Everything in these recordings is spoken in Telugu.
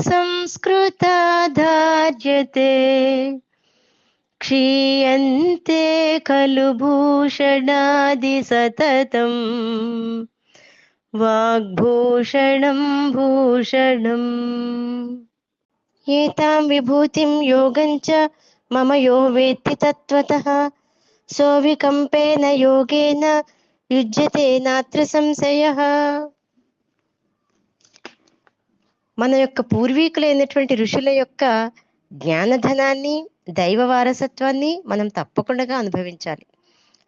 संस्कृता धार्यते क्षीयन्ते खलु भूषणादिसततम् वाग्भूषणं भूषणम् एतां विभूतिं योगं च मम यो वेत्ति तत्त्वतः सोऽविकम्पेन योगेन युज्यते नात्र संशयः మన యొక్క పూర్వీకులైనటువంటి ఋషుల యొక్క జ్ఞానధనాన్ని దైవ వారసత్వాన్ని మనం తప్పకుండా అనుభవించాలి.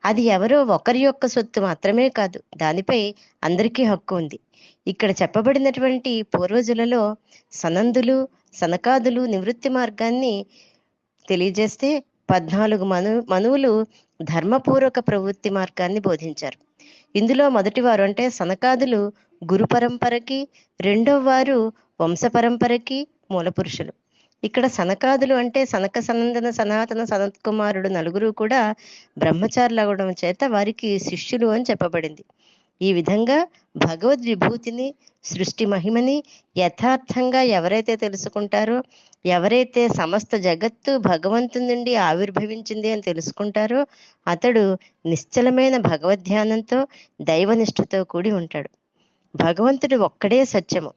అది ఎవరో ఒకరి యొక్క సొత్తు మాత్రమే కాదు దానిపై అందరికీ హక్కు ఉంది. ఇక్కడ చెప్పబడినటువంటి పూర్వజులలో సనందులు సనకాదులు నివృత్తి మార్గాన్ని తెలియజేస్తే పద్నాలుగు మను మనువులు ధర్మపూర్వక ప్రవృత్తి మార్గాన్ని బోధించారు. ఇందులో మొదటివారు అంటే సనకాదులు గురు పరంపరకి రెండవ వారు వంశపరంపరకి మూలపురుషులు. మూల పురుషులు ఇక్కడ సనకాదులు అంటే సనక సనందన సనాతన సనత్ కుమారుడు నలుగురు కూడా బ్రహ్మచారులు అవడం చేత వారికి శిష్యులు అని చెప్పబడింది. ఈ విధంగా భగవద్ విభూతిని సృష్టి మహిమని యథార్థంగా ఎవరైతే తెలుసుకుంటారో ఎవరైతే సమస్త జగత్తు భగవంతుని నుండి ఆవిర్భవించింది అని తెలుసుకుంటారో అతడు నిశ్చలమైన భగవద్ధ్యానంతో దైవనిష్ఠతో కూడి ఉంటాడు. భగవంతుడు ఒక్కడే సత్యము.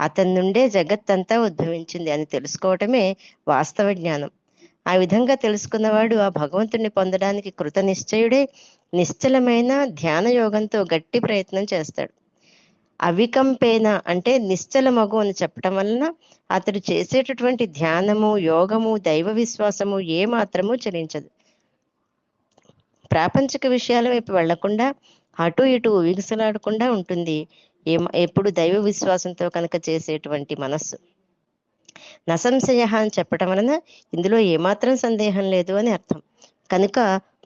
అతని నుండే జగత్తంతా ఉద్భవించింది అని తెలుసుకోవటమే వాస్తవ జ్ఞానం. ఆ విధంగా తెలుసుకున్నవాడు ఆ భగవంతుడిని పొందడానికి కృత నిశ్చయుడే నిశ్చలమైన ధ్యాన యోగంతో గట్టి ప్రయత్నం చేస్తాడు. అవికంపేన అంటే నిశ్చల మగు అని చెప్పటం వలన అతడు చేసేటటువంటి ధ్యానము యోగము దైవ విశ్వాసము ఏ మాత్రము చలించదు. ప్రాపంచిక విషయాల వైపు వెళ్ళకుండా అటు ఇటు ఊగిసలాడకుండా ఉంటుంది. ఎప్పుడు దైవ విశ్వాసంతో కనుక చేసేటువంటి మనస్సు. నసంశయ అని చెప్పటం వలన ఇందులో ఏమాత్రం సందేహం లేదు అని అర్థం. కనుక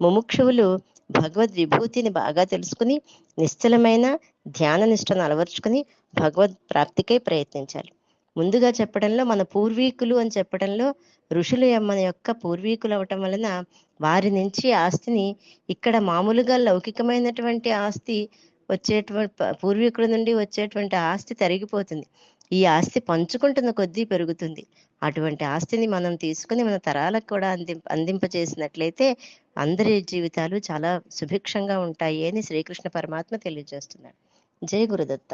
ముముక్షువులు భగవద్ విభూతిని బాగా తెలుసుకుని నిశ్చలమైన ధ్యాన నిష్టను అలవర్చుకుని భగవద్ ప్రాప్తికై ప్రయత్నించాలి. ముందుగా చెప్పడంలో మన పూర్వీకులు అని చెప్పడంలో ఋషులు మన యొక్క పూర్వీకులు అవటం వలన వారి నుంచి ఆస్తిని ఇక్కడ మామూలుగా లౌకికమైనటువంటి ఆస్తి వచ్చేటువంటి పూర్వీకుల నుండి వచ్చేటువంటి ఆస్తి తరిగిపోతుంది. ఈ ఆస్తి పంచుకుంటున్న కొద్దీ పెరుగుతుంది. అటువంటి ఆస్తిని మనం తీసుకుని మన తరాలకు కూడా అంది అందింపజేసినట్లయితే అందరి జీవితాలు చాలా సుభిక్షంగా ఉంటాయి అని శ్రీకృష్ణ పరమాత్మ తెలియజేస్తున్నాడు జై గురుదత్త.